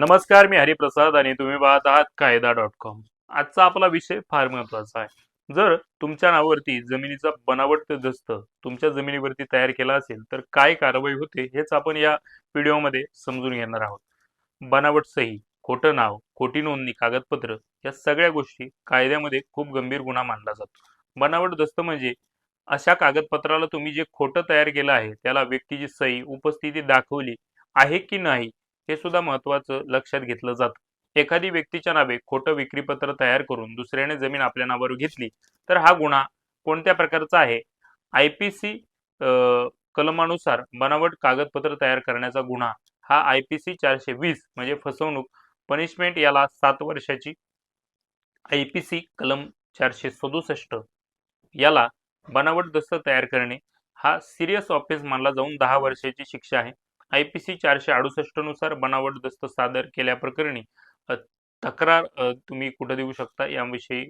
नमस्कार मी हरिप्रसाद आणि तुम्ही पाहत आहात कायदा डॉट कॉम. आजचा आपला विषय फार महत्त्वाचा आहे. जर तुमच्या नावावरती जमिनीचा बनावट दस्त तुमच्या जमिनीवरती तयार केला असेल तर काय कारवाई होते हेच आपण या व्हिडिओमध्ये समजून घेणार आहोत. बनावट सही खोटं नाव खोटी नोंदणी कागदपत्र या सगळ्या गोष्टी कायद्यामध्ये खूप गंभीर गुन्हा मानला जातो. बनावट दस्त म्हणजे अशा कागदपत्राला तुम्ही जे खोटं तयार केलं आहे त्याला व्यक्तीची सही उपस्थिती दाखवली आहे की नाही हे सुद्धा महत्वाचं लक्षात घेतलं जातं. एखादी व्यक्तीच्या नावे खोटं विक्रीपत्र तयार करून दुसऱ्याने जमीन आपल्या नावावर घेतली तर हा गुन्हा कोणत्या प्रकारचा आहे? आय पी सी कलमानुसार बनावट कागदपत्र तयार करण्याचा गुन्हा हा आय पी सी चारशे वीस म्हणजे फसवणूक पनिशमेंट याला सात वर्षाची आय पी सी कलम चारशे सदुसष्ट याला बनावट दस्त तयार करणे हा सिरियस ऑफेन्स मानला जाऊन दहा वर्षाची शिक्षा आहे. आय पी सी चारशे अडुसष्टनुसार बनावट दस्त सादर केल्याप्रकरणी तक्रार तुम्ही कुठं देऊ शकता याविषयी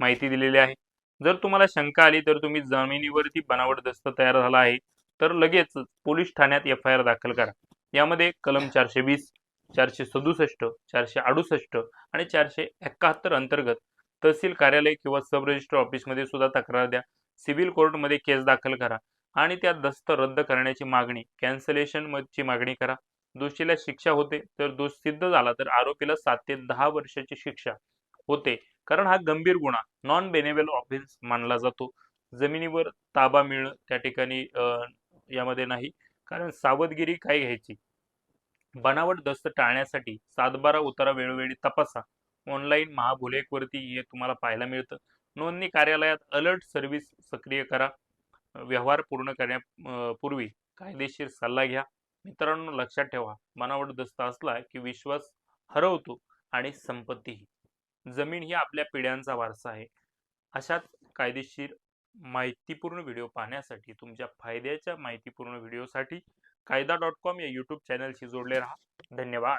माहिती दिलेली आहे. जर तुम्हाला शंका आली तर तुम्ही जमिनीवरती बनावट दस्त तयार झाला आहे तर लगेच पोलीस ठाण्यात एफ आय आर दाखल करा. यामध्ये कलम चारशे वीस चारशे सदुसष्ट चारशे अडुसष्ट आणि चारशे एकाहत्तर अंतर्गत तहसील कार्यालय किंवा सब रजिस्टर ऑफिसमध्ये सुद्धा तक्रार द्या. सिव्हिल कोर्टमध्ये केस दाखल करा. आणि त्या दस्त रद्द करण्याची मागणी कॅन्सलेशन ची मागणी करा. दोषीला शिक्षा होते तर दोष सिद्ध झाला तर आरोपीला सात ते दहा वर्षाची शिक्षा होते. कारण हा गंभीर गुन्हा नॉन बेनेबल ऑफेन्स मानला जातो. जमिनीवर ताबा मिळणं त्या ठिकाणी यामध्ये नाही. कारण सावधगिरी काय घ्यायची? बनावट दस्त टाळण्यासाठी सातबारा उतारा वेळोवेळी तपासा. ऑनलाईन महाभुलेखवरती हे तुम्हाला पाहायला मिळतं. नोंदणी कार्यालयात अलर्ट सर्व्हिस सक्रिय करा. व्यवहार पूर्ण करण्यापूर्वी कायदेशीर सल्ला घ्या. मित्रांनो लक्षात ठेवा बनावट दस्त असला की विश्वास हरवतो आणि संपत्तीही जमीन ही आपल्या पिढ्यांचा वारसा आहे. अशाच कायदेशीर माहितीपूर्ण व्हिडिओ पाहण्यासाठी तुमच्या फायद्याच्या माहितीपूर्ण व्हिडिओसाठी कायदा डॉट कॉम या यूट्यूब चॅनलशी जोडले राहा. धन्यवाद.